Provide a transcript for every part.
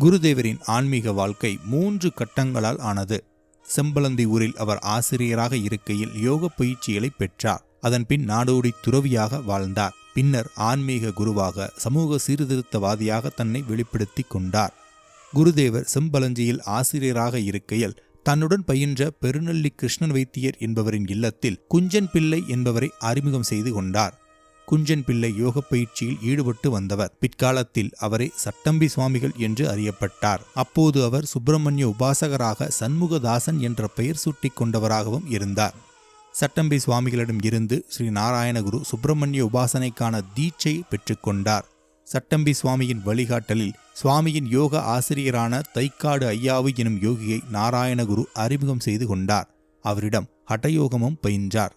குருதேவரின் ஆன்மீக வாழ்க்கை மூன்று கட்டங்களால் ஆனது. செம்பலந்தி ஊரில் அவர் ஆசிரியராக இருக்கையில் யோக பயிற்சிகளை பெற்றார். அதன் பின் நாடோடி துறவியாக வாழ்ந்தார். பின்னர் ஆன்மீக குருவாக சமூக சீர்திருத்தவாதியாக தன்னை வெளிப்படுத்தி கொண்டார். குருதேவர் செம்பலஞ்சியில் ஆசிரியராக இருக்கையில் தன்னுடன் பயின்ற பெருநள்ளி கிருஷ்ணன் வைத்தியர் என்பவரின் இல்லத்தில் குஞ்சன் பிள்ளை என்பவரை அறிமுகம் செய்து கொண்டார். குஞ்சன் பிள்ளை யோக பயிற்சியில் ஈடுபட்டு வந்தவர். பிற்காலத்தில் அவரை சட்டம்பி சுவாமிகள் என்று அறியப்பட்டார். அப்போது அவர் சுப்பிரமணிய உபாசகராக சண்முகதாசன் என்ற பெயர் சூட்டிக் கொண்டவராகவும் இருந்தார். சட்டம்பி சுவாமிகளிடம் இருந்து ஸ்ரீ நாராயணகுரு சுப்பிரமணிய உபாசனைக்கான தீட்சை பெற்றுக்கொண்டார் சட்டம்பி சுவாமியின் வழிகாட்டலில் சுவாமியின் யோக ஆசிரியரான தைக்காடு ஐயாவு எனும் யோகியை நாராயணகுரு அறிமுகம் செய்து கொண்டார். அவரிடம் ஹட்டயோகமும் பயின்றார்.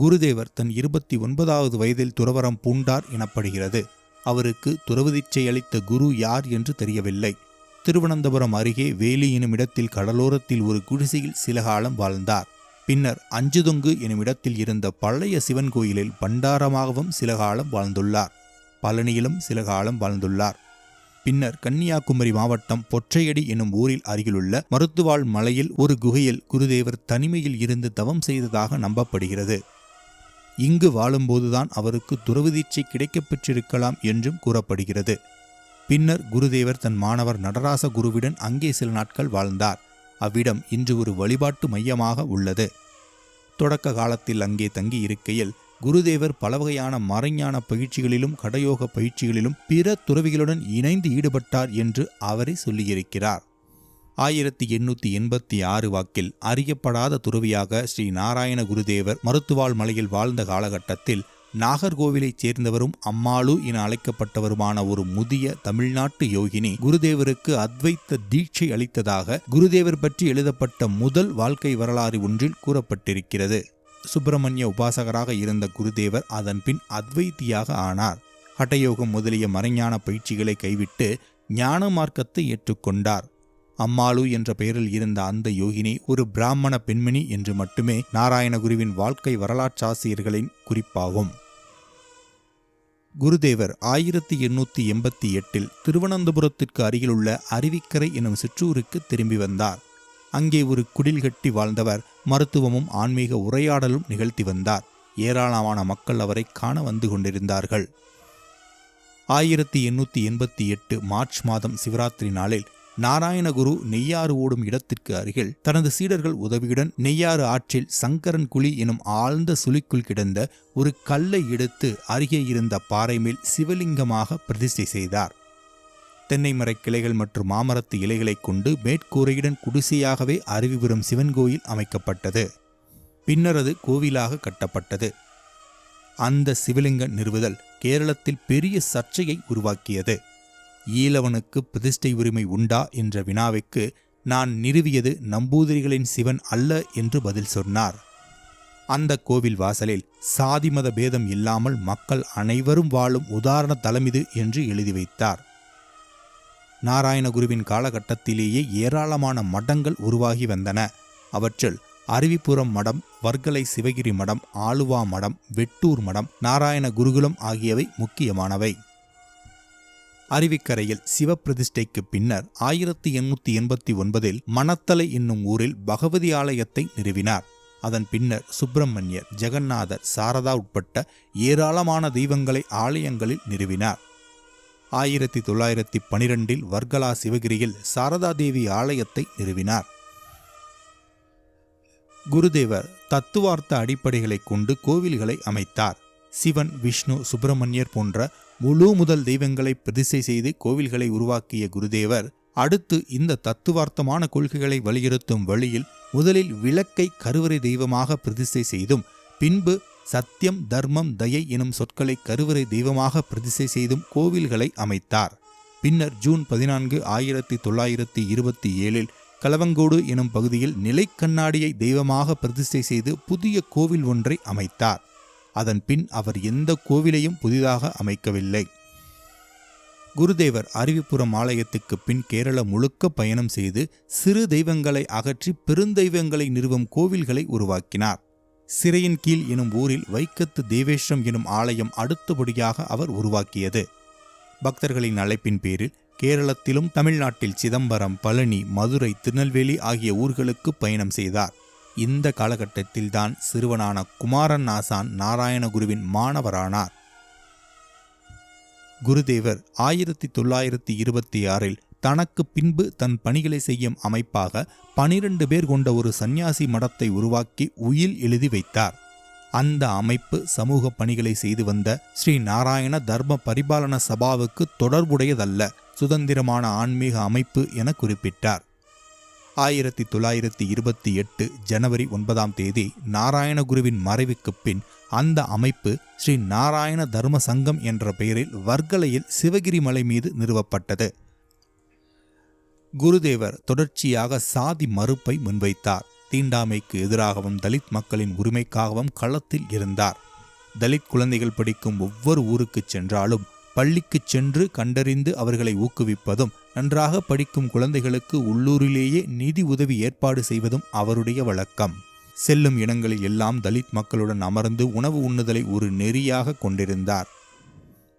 குருதேவர் தன் இருபத்தி ஒன்பதாவது வயதில் துறவரம் பூண்டார் எனப்படுகிறது. அவருக்கு துறவதீட்சை அளித்த குரு யார் என்று தெரியவில்லை. திருவனந்தபுரம் அருகே வேலி எனும் இடத்தில் கடலோரத்தில் ஒரு குடிசையில் சில காலம் வாழ்ந்தார். பின்னர் அஞ்சுதொங்கு எனும் இடத்தில் இருந்த பழைய சிவன் கோயிலில் பண்டாரமாகவும் சில காலம் வாழ்ந்துள்ளார். பழனியிலும் சில காலம் வாழ்ந்துள்ளார். பின்னர் கன்னியாகுமரி மாவட்டம் பொற்றையடி எனும் ஊரில் அருகிலுள்ள மருத்துவாள் மலையில் ஒரு குகையில் குருதேவர் தனிமையில் இருந்து தவம் செய்ததாக நம்பப்படுகிறது. இங்கு வாழும்போதுதான் அவருக்கு துறவுதீட்சை கிடைக்கப் பெற்றிருக்கலாம் என்றும் கூறப்படுகிறது. பின்னர் குருதேவர் தன் மாணவர் நடராச குருவிடன் அங்கே சில நாட்கள் வாழ்ந்தார். அவ்விடம் இன்று ஒரு வழிபாட்டு மையமாக உள்ளது. தொடக்க காலத்தில் அங்கே தங்கி இருக்கையில் குருதேவர் பல வகையான மறைஞான பயிற்சிகளிலும் கடயோக பயிற்சிகளிலும் பிற துறவிகளுடன் இணைந்து ஈடுபட்டார் என்று அவரே சொல்லியிருக்கிறார். ஆயிரத்தி எண்ணூற்றி எண்பத்தி ஆறு வாக்கில் அறியப்படாத துறவியாக ஸ்ரீ நாராயண குருதேவர் மருத்துவாள் மலையில் வாழ்ந்த காலகட்டத்தில் நாகர்கோவிலைச் சேர்ந்தவரும் அம்மாளு என அழைக்கப்பட்டவருமான ஒரு முதிய தமிழ்நாட்டு யோகினி குருதேவருக்கு அத்வைத்த தீட்சை அளித்ததாக குருதேவர் பற்றி எழுதப்பட்ட முதல் வாழ்க்கை வரலாறு ஒன்றில் கூறப்பட்டிருக்கிறது. சுப்பிரமணிய உபாசகராக இருந்த குருதேவர் அதன்பின் அத்வைத்தியாக ஆனார். ஹட்டயோகம் முதலிய மறைஞான பயிற்சிகளை கைவிட்டு ஞான மார்க்கத்தை ஏற்றுக்கொண்டார். அம்மாளு என்ற பெயரில் இருந்த அந்த யோகினி ஒரு பிராமண பெண்மணி என்று மட்டுமே நாராயணகுருவின் வாழ்க்கை வரலாற்றாசிரியர்களின் குறிப்பாகும். குருதேவர் ஆயிரத்தி எண்ணூற்றி எண்பத்தி எட்டில் திருவனந்தபுரத்திற்கு அருகிலுள்ள அருவிக்கரை எனும் சிற்றூருக்கு திரும்பி வந்தார். அங்கே ஒரு குடில் கட்டி வாழ்ந்தவர் மருத்துவமும் ஆன்மீக உரையாடலும் நிகழ்த்தி வந்தார். ஏராளமான மக்கள் அவரை காண வந்து கொண்டிருந்தார்கள். ஆயிரத்தி எண்ணூற்றி எண்பத்தி எட்டு மார்ச் மாதம் சிவராத்திரி நாளில் நாராயணகுரு நெய்யாறு ஓடும் இடத்திற்கு அருகில் தனது சீடர்கள் உதவியுடன் நெய்யாறு ஆற்றில் சங்கரன் குழி எனும் ஆழ்ந்த சுழிக்குள் கிடந்த ஒரு கல்லை எடுத்து அருகே இருந்த பாறை மேல் சிவலிங்கமாக பிரதிஷ்டை செய்தார். தென்னை மரக் கிளைகள் மற்றும் மாமரத்து இலைகளைக் கொண்டு மேற்கூரையுடன் குடிசையாகவே அருவிபுரம் சிவன் கோயில் அமைக்கப்பட்டது. பின்னர் அது கோவிலாக கட்டப்பட்டது. அந்த சிவலிங்க நிறுவுதல் கேரளத்தில் பெரிய சர்ச்சையை உருவாக்கியது. ஈழவனுக்கு பிரதிஷ்டை உரிமை உண்டா என்ற வினாவிற்கு நான் நிறுவியது நம்பூதிரிகளின் சிவன் அல்ல என்று பதில் சொன்னார். அந்த கோவில் வாசலில் சாதி மத பேதம் இல்லாமல் மக்கள் அனைவரும் வாழும் உதாரண தலமிது என்று எழுதி வைத்தார். நாராயணகுருவின் காலகட்டத்திலேயே ஏராளமான மடங்கள் உருவாகி வந்தன. அவற்றில் அருவிப்புறம் மடம் வர்க்கலை சிவகிரி மடம் ஆலுவா மடம் வெட்டூர் மடம் நாராயண குருகுலம் ஆகியவை முக்கியமானவை. அருவிக்கரையில் சிவப்பிரதிஷ்டைக்கு பின்னர் ஆயிரத்தி எண்ணூற்றி எண்பத்தி ஒன்பதில் மணத்தலை என்னும் ஊரில் பகவதி ஆலயத்தை நிறுவினார். அதன் பின்னர் சுப்பிரமணியர் ஜெகநாதர் சாரதா உட்பட்ட ஏராளமான தெய்வங்களை ஆலயங்களில் நிறுவினார். ஆயிரத்தி தொள்ளாயிரத்தி பனிரெண்டில் வர்கலா சிவகிரியில் சாரதா தேவி ஆலயத்தை நிறுவினார். குருதேவர் தத்துவார்த்த அடிப்படைகளை கொண்டு கோவில்களை அமைத்தார். சிவன் விஷ்ணு சுப்பிரமணியர் போன்ற முழு முதல் தெய்வங்களை பிரதிஷ்டை செய்து கோவில்களை உருவாக்கிய குருதேவர் அடுத்து இந்த தத்துவார்த்தமான கொள்கைகளை வலியுறுத்தும் வழியில் முதலில் விளக்கை கருவறை தெய்வமாக பிரதிஷ்டை செய்தும் பின்பு சத்தியம் தர்மம் தயை எனும் சொற்களை கருவறை தெய்வமாக பிரதிசை செய்தும் கோவில்களை அமைத்தார். பின்னர் ஜூன் பதினான்கு ஆயிரத்தி தொள்ளாயிரத்தி இருபத்தி ஏழில் கலவங்கோடு எனும் பகுதியில் நிலைக்கண்ணாடியை தெய்வமாக பிரதிஷ்டை செய்து புதிய கோவில் ஒன்றை அமைத்தார். அதன் பின் அவர் எந்த கோவிலையும் புதிதாக அமைக்கவில்லை. குருதேவர் அருவிப்புறம் ஆலயத்துக்கு பின் கேரளம் முழுக்க பயணம் செய்து சிறு தெய்வங்களை அகற்றி பெருந்தெய்வங்களை நிறுவும் கோவில்களை உருவாக்கினார். சிறையின் கீழ் எனும் ஊரில் வைக்கத்து தேவேஸ்வரம் எனும் ஆலயம் அடுத்தபடியாக அவர் உருவாக்கியது. பக்தர்களின் அழைப்பின் பேரில் கேரளத்திலும் தமிழ்நாட்டில் சிதம்பரம் பழனி மதுரை திருநெல்வேலி ஆகிய ஊர்களுக்கு பயணம் செய்தார். இந்த காலகட்டத்தில்தான் சிறுவனான குமாரன் நாசான் நாராயணகுருவின் மாணவரானார். குருதேவர் ஆயிரத்தி தொள்ளாயிரத்தி இருபத்தி ஆறில் தனக்கு பின்பு தன் பணிகளை செய்யும் அமைப்பாக பனிரெண்டு பேர் கொண்ட ஒரு சந்நியாசி மடத்தை உருவாக்கி உயில் எழுதி வைத்தார். அந்த அமைப்பு சமூக பணிகளை செய்து வந்த ஸ்ரீ நாராயண தர்ம பரிபாலன சபாவுக்கு தொடர்புடையதல்ல சுதந்திரமான ஆன்மீக அமைப்பு என குறிப்பிட்டார். ஆயிரத்தி தொள்ளாயிரத்தி இருபத்தி எட்டு ஜனவரி ஒன்பதாம் தேதி நாராயணகுருவின் மறைவுக்குப் பின் அந்த அமைப்பு ஸ்ரீ நாராயண தர்ம சங்கம் என்ற பெயரில் வர்க்கலையில் சிவகிரி மலை மீது நிறுவப்பட்டது. குருதேவர் தொடர்ச்சியாக சாதி மறுப்பை முன்வைத்தார். தீண்டாமைக்கு எதிராகவும் தலித் மக்களின் உரிமைக்காகவும் களத்தில் இருந்தார். தலித் குழந்தைகள் படிக்கும் ஒவ்வொரு ஊருக்குச் சென்றாலும் பள்ளிக்குச் சென்று கண்டறிந்து அவர்களை ஊக்குவிப்பதும் நன்றாக படிக்கும் குழந்தைகளுக்கு உள்ளூரிலேயே நிதி உதவி ஏற்பாடு செய்வதும் அவருடைய வழக்கம். செல்லும் இடங்களில் எல்லாம் தலித் மக்களுடன் அமர்ந்து உணவு உண்ணுதலை ஒரு நெறியாக கொண்டிருந்தார்.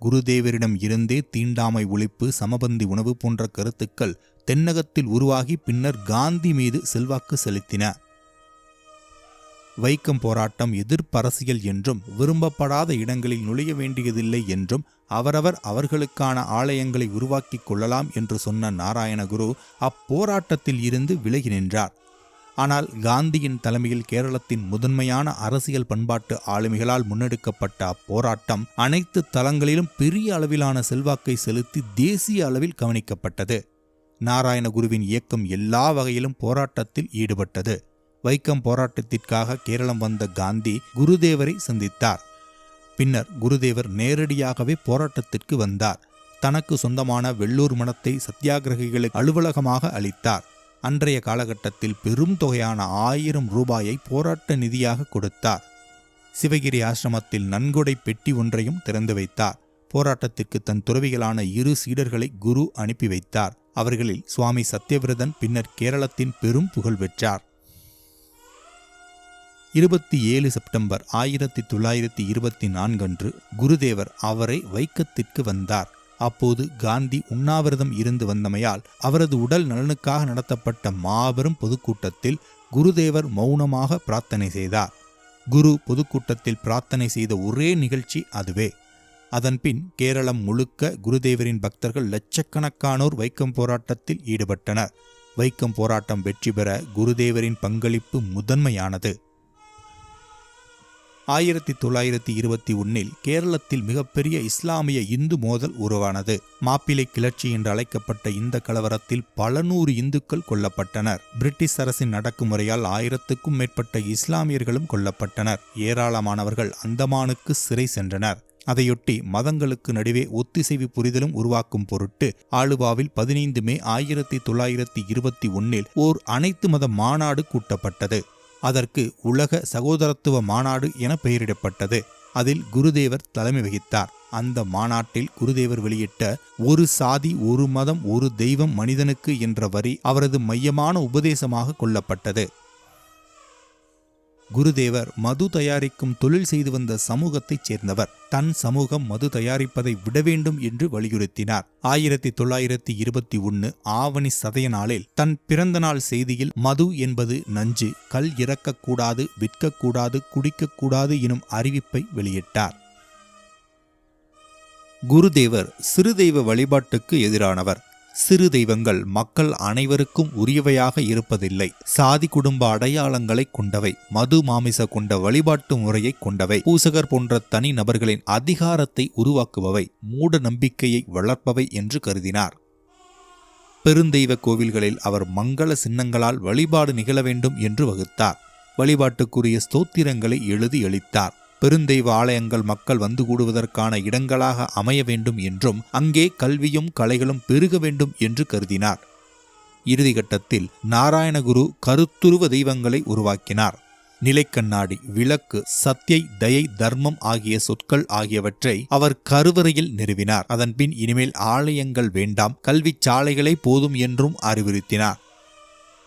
குருதேவரிடம் இருந்தே தீண்டாமை ஒழிப்பு சமபந்தி உணவு போன்ற கருத்துக்கள் தென்னகத்தில் உருவாகி பின்னர் காந்தி மீது செல்வாக்கு செலுத்தின. வைக்கம் போராட்டம் எதிர்ப்பரசியல் என்றும் விரும்பப்படாத இடங்களில் நுழைய வேண்டியதில்லை என்றும் அவரவர் அவர்களுக்கான ஆலயங்களை உருவாக்கிக் கொள்ளலாம் என்று சொன்ன நாராயணகுரு அப்போராட்டத்தில் இருந்து விலகி நின்றார். ஆனால் காந்தியின் தலைமையில் கேரளத்தின் முதன்மையான அரசியல் பண்பாட்டு ஆளுமைகளால் முன்னெடுக்கப்பட்ட அப்போராட்டம் அனைத்து தளங்களிலும் பெரிய அளவிலான செல்வாக்கை செலுத்தி தேசிய அளவில் கவனிக்கப்பட்டது. நாராயணகுருவின் இயக்கம் எல்லா வகையிலும் போராட்டத்தில் ஈடுபட்டது. வைக்கம் போராட்டத்திற்காக கேரளம் வந்த காந்தி குருதேவரை சந்தித்தார். பின்னர் குருதேவர் நேரடியாகவே போராட்டத்திற்கு வந்தார். தனக்கு சொந்தமான வெள்ளூர் மனத்தை சத்தியாகிரகிகளுக்கு அலுவலகமாக அளித்தார். அன்றைய காலகட்டத்தில் பெரும் தொகையான ஆயிரம் ரூபாயை போராட்ட நிதியாக கொடுத்தார். சிவகிரி ஆசிரமத்தில் நன்கொடை பெட்டி ஒன்றையும் திறந்து வைத்தார். போராட்டத்திற்கு தன் துறவிகளான இரு சீடர்களை குரு அனுப்பி வைத்தார். அவர்களில் சுவாமி சத்யவிரதன் பின்னர் கேரளத்தின் பெரும் புகழ் பெற்றார். இருபத்தி ஏழு செப்டம்பர் ஆயிரத்தி தொள்ளாயிரத்தி இருபத்தி நான்கன்று குருதேவர் அவரை வைக்கத்திற்கு வந்தார். அப்போது காந்தி உண்ணாவிரதம் இருந்து வந்தமையால் அவரது உடல் நலனுக்காக நடத்தப்பட்ட மாபெரும் பொதுக்கூட்டத்தில் குருதேவர் மௌனமாக பிரார்த்தனை செய்தார். குரு பொதுக்கூட்டத்தில் பிரார்த்தனை செய்த ஒரே நிகழ்ச்சி அதுவே. அதன்பின் கேரளம் முழுக்க குருதேவரின் பக்தர்கள் லட்சக்கணக்கானோர் வைக்கம் போராட்டத்தில் ஈடுபட்டனர். வைக்கம் போராட்டம் வெற்றி பெற குருதேவரின் பங்களிப்பு முதன்மையானது. ஆயிரத்தி தொள்ளாயிரத்தி இருபத்தி ஒன்னில் கேரளத்தில் மிகப்பெரிய இஸ்லாமிய இந்து மோதல் உருவானது. மாப்பிளை கிளர்ச்சி என்று அழைக்கப்பட்ட இந்த கலவரத்தில் பல நூறு இந்துக்கள் கொல்லப்பட்டனர். பிரிட்டிஷ் அரசின் அடக்குமுறையால் ஆயிரத்துக்கும் மேற்பட்ட இஸ்லாமியர்களும் கொல்லப்பட்டனர். ஏராளமானவர்கள் அந்தமானுக்கு சிறை சென்றனர். அதையொட்டி மதங்களுக்கு நடுவே ஒத்திசைவு புரிதலும் உருவாக்கும் பொருட்டு ஆலுவாவில் பதினைந்து மே ஆயிரத்தி தொள்ளாயிரத்தி இருபத்தி ஒன்னில் ஓர் அனைத்து மத மாநாடு கூட்டப்பட்டது. அதற்கு உலக சகோதரத்துவ மாநாடு என பெயரிடப்பட்டது. அதில் குருதேவர் தலைமை வகித்தார். அந்த மாநாட்டில் குருதேவர் வெளியிட்ட ஒரு சாதி ஒரு மதம் ஒரு தெய்வம் மனிதனுக்கு என்ற வரி அவரது மையமான உபதேசமாக கொள்ளப்பட்டது. குருதேவர் மது தயாரிக்கும் தொழில் செய்து வந்த சமூகத்தைச் சேர்ந்தவர். தன் சமூகம் மது தயாரிப்பதை விட வேண்டும் என்று வலியுறுத்தினார். ஆயிரத்தி தொள்ளாயிரத்தி இருபத்தி ஒன்னு ஆவணி சதய நாளில் தன் பிறந்த நாள் செய்தியில் மது என்பது நஞ்சு கல் இறக்கக்கூடாது விற்கக்கூடாது குடிக்கக்கூடாது எனும் அறிவிப்பை வெளியிட்டார். குருதேவர் சிறுதெய்வ வழிபாட்டுக்கு எதிரானவர். சிறு தெய்வங்கள் மக்கள் அனைவருக்கும் உரியவையாக இருப்பதில்லை. சாதி குடும்ப அடையாளங்களை கொண்டவை மது மாமிச கொண்ட வழிபாட்டு முறையை கொண்டவை பூசகர் போன்ற தனி நபர்களின் அதிகாரத்தை உருவாக்குபவை மூட நம்பிக்கையை வளர்ப்பவை என்று கருதினார். பெருந்தெய்வ கோவில்களில் அவர் மங்கள சின்னங்களால் வழிபாடு நிகழ வேண்டும் என்று வகுத்தார். வழிபாட்டுக்குரிய ஸ்தோத்திரங்களை எழுதி அளித்தார். பெருந்தெய்வ ஆலயங்கள் மக்கள் வந்து கூடுவதற்கான இடங்களாக அமைய வேண்டும் என்றும் அங்கே கல்வியும் கலைகளும் பெருக வேண்டும் என்று கருதினார். இறுதிக்கட்டத்தில் நாராயணகுரு கருத்துருவ தெய்வங்களை உருவாக்கினார். நிலைக்கண்ணாடி விளக்கு சத்தியை தயை தர்மம் ஆகிய சொற்கள் ஆகியவற்றை அவர் கருவறையில் நிறுவினார். அதன்பின் இனிமேல் ஆலயங்கள் வேண்டாம் கல்விச் சாலைகளே போதும் என்றும் அறிவுறுத்தினார்.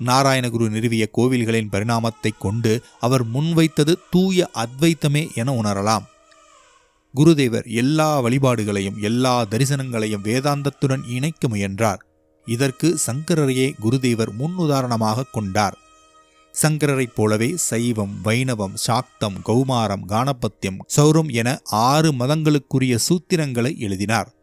நாராயணகுரு நிறுவிய கோவில்களின் பரிணாமத்தைக் கொண்டு அவர் முன்வைத்தது தூய அத்வைத்தமே என உணரலாம். குருதேவர் எல்லா வழிபாடுகளையும் எல்லா தரிசனங்களையும் வேதாந்தத்துடன் இணைக்க முயன்றார். இதற்கு சங்கரரையே குருதேவர் முன்னுதாரணமாக கொண்டார். சங்கரரைப் போலவே சைவம் வைணவம் சாக்தம் கௌமாரம் கானபத்தியம் சௌரம் என ஆறு மதங்களுக்குரிய சூத்திரங்களை எழுதினார்.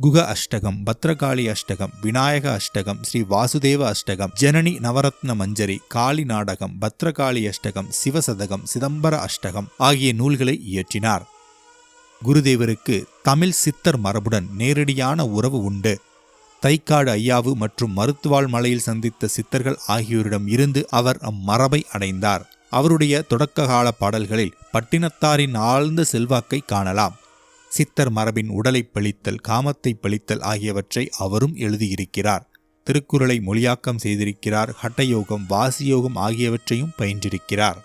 குக அஷ்டகம் பத்ரகாளி அஷ்டகம் விநாயக அஷ்டகம் ஸ்ரீ வாசுதேவ அஷ்டகம் ஜனனி நவரத்ன மஞ்சரி காளி நாடகம் பத்ரகாளி அஷ்டகம் சிவசதகம் சிதம்பர அஷ்டகம் ஆகிய நூல்களை இயற்றினார். குருதேவருக்கு தமிழ் சித்தர் மரபுடன் நேரடியான உறவு உண்டு. தைக்காடு ஐயாவு மற்றும் மருத்துவாள் மலையில் சந்தித்த சித்தர்கள் ஆகியோரிடம் இருந்து அவர் அம்மரபை அடைந்தார். அவருடைய தொடக்க கால பாடல்களில் பட்டினத்தாரின் ஆழ்ந்த செல்வாக்கை காணலாம். சித்தர் மரபின் உடலை பழித்தல் காமத்தை பழித்தல் ஆகியவற்றை அவரும் எழுதியிருக்கிறார். திருக்குறளை மொழியாக்கம் செய்திருக்கிறார். ஹட்டயோகம் வாசியோகம் ஆகியவற்றையும் பயின்றிருக்கிறார்.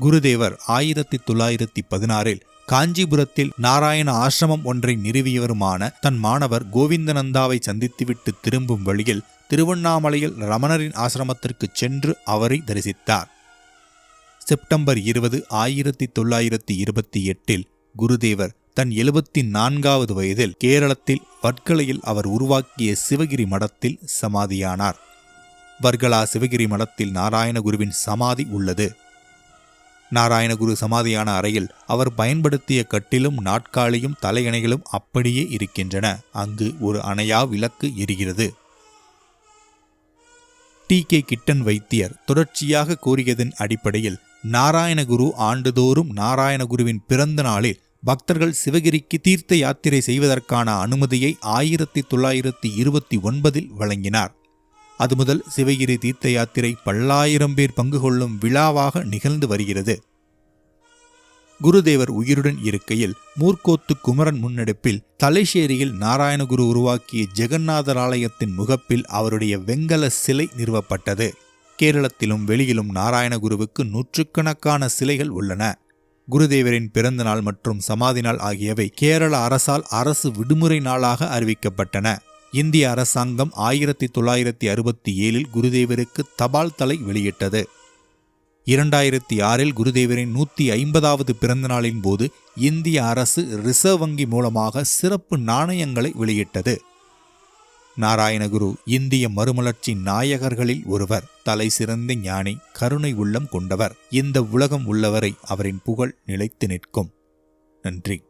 குருதேவர் ஆயிரத்தி தொள்ளாயிரத்தி பதினாறில் காஞ்சிபுரத்தில் நாராயண ஆசிரமம் ஒன்றை நிறுவியவருமான தன் மாணவர் கோவிந்தநந்தாவை சந்தித்துவிட்டு திரும்பும் வழியில் திருவண்ணாமலையில் ரமணரின் ஆசிரமத்திற்கு சென்று அவரை தரிசித்தார். செப்டம்பர் இருபது ஆயிரத்தி தொள்ளாயிரத்தி இருபத்தி எட்டில் குருதேவர் தன் எழுபத்தி நான்காவது வயதில் கேரளத்தில் வட்கலையில் அவர் உருவாக்கிய சிவகிரி மடத்தில் சமாதியானார். வர்கலா சிவகிரி மடத்தில் நாராயணகுருவின் சமாதி உள்ளது. நாராயணகுரு சமாதியான அறையில் அவர் பயன்படுத்திய கட்டிலும் நாட்காலியும் தலையணைகளும் அப்படியே இருக்கின்றன. அங்கு ஒரு அணையா விளக்கு எரிகிறது. டி கே கிட்டன் வைத்தியர் தொடர்ச்சியாக கூறியதன் அடிப்படையில் நாராயணகுரு ஆண்டுதோறும் நாராயணகுருவின் பிறந்த நாளில் பக்தர்கள் சிவகிரிக்கு தீர்த்த யாத்திரை செய்வதற்கான அனுமதியை ஆயிரத்தி தொள்ளாயிரத்தி இருபத்தி ஒன்பதில் வழங்கினார். அது முதல் சிவகிரி தீர்த்த யாத்திரை பல்லாயிரம் பேர் பங்கு கொள்ளும் விழாவாக நிகழ்ந்து வருகிறது. குருதேவர் உயிருடன் இருக்கையில் மூர்க்கோத்து குமரன் முன்னெடுப்பில் தலைசேரியில் நாராயணகுரு உருவாக்கிய ஜெகநாதர் ஆலயத்தின் முகப்பில் அவருடைய வெங்கல சிலை நிறுவப்பட்டது. கேரளத்திலும் வெளியிலும் நாராயணகுருவுக்கு நூற்றுக்கணக்கான சிலைகள் உள்ளன. குருதேவரின் பிறந்த நாள் மற்றும் சமாதி நாள் ஆகியவை கேரள அரசால் அரசு விடுமுறை நாளாக அறிவிக்கப்பட்டன. இந்திய அரசாங்கம் ஆயிரத்தி தொள்ளாயிரத்தி அறுபத்தி ஏழில் குருதேவருக்கு தபால் தலை வெளியிட்டது. இரண்டாயிரத்தி ஆறில் குருதேவரின் நூற்றி ஐம்பதாவது பிறந்த நாளின் போது இந்திய அரசு ரிசர்வ் வங்கி மூலமாக சிறப்பு நாணயங்களை வெளியிட்டது. நாராயணகுரு இந்திய மறுமலர்ச்சி நாயகர்களில் ஒருவர் தலை சிறந்த ஞானி கருணை உள்ளம் கொண்டவர். இந்த உலகம் உள்ளவரை அவரின் புகழ் நிலைத்து நிற்கும். நன்றி.